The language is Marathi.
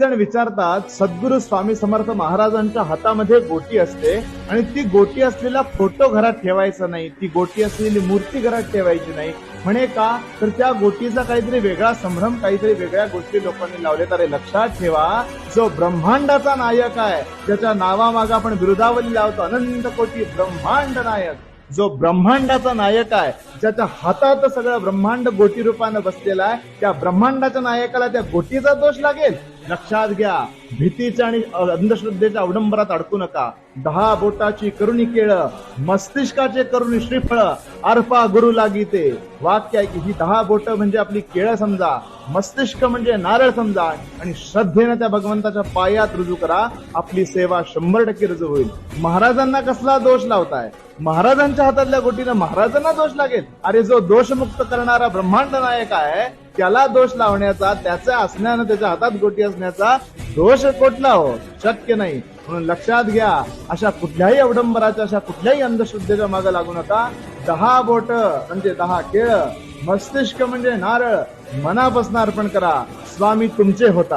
जण विचारतात सद्गुरु स्वामी समर्थ महाराजांच्या हातामध्ये गोटी असते आणि ती गोटी असलेला फोटो घरात ठेवायचा नाही ती गोटी असलेली मूर्ती घरात ठेवायची नाही. म्हणे का? तर त्या गोटीचा काहीतरी वेगळा संभ्रम काहीतरी वेगळ्या गोष्टी लोकांनी लावले तर लक्षात ठेवा जो ब्रह्मांडाचा नायक आहे ज्याच्या नावामागे आपण बिरुदावली लावतो अनंत कोटी ब्रह्मांड नायक. जो ब्रह्मांडाचा नायक आहे ज्याच्या हातात सगळं ब्रह्मांड गोटी रूपानं बसलेला आहे त्या ब्रह्मांडाच्या नायकाला त्या गोटीचा दोष लागेल. लक्षात घ्या भीतीचा आणि अंधश्रद्धेच्या अवडंबरात अडकू नका. दहा बोटाची करुणी केळ मस्तिष्काचे करुणी श्रीफळ अर्पा गुरु लागिते वाक्य आहे की ही दहा बोट म्हणजे आपली केळ समजा. मस्तिष्क म्हणजे नारळ समजा आणि श्रद्धेनं त्या भगवंताच्या पायात रुजू करा. आपली सेवा शंभर टक्के रुजू होईल. महाराजांना कसला दोष लावताय? महाराजांच्या हातातल्या गोटीनं महाराजांना दोष लागेल. अरे जो दोषमुक्त करणारा ब्रह्मांड नायक आहे त्याला दोष लावण्याचा त्याच्या असण्यानं त्याच्या हातात गोटी असण्याचा दोष कोटला हो? शक्य नाही. म्हणून लक्षात घ्या अशा कुठल्याही अवडंबराच्या अशा कुठल्याही अंधश्रद्धेच्या मागे लागू नका. दहा बोट म्हणजे दहा केळ मस्तिष्क म्हणजे नारळ. मनापासून अर्पण करा. स्वामी तुमचे होता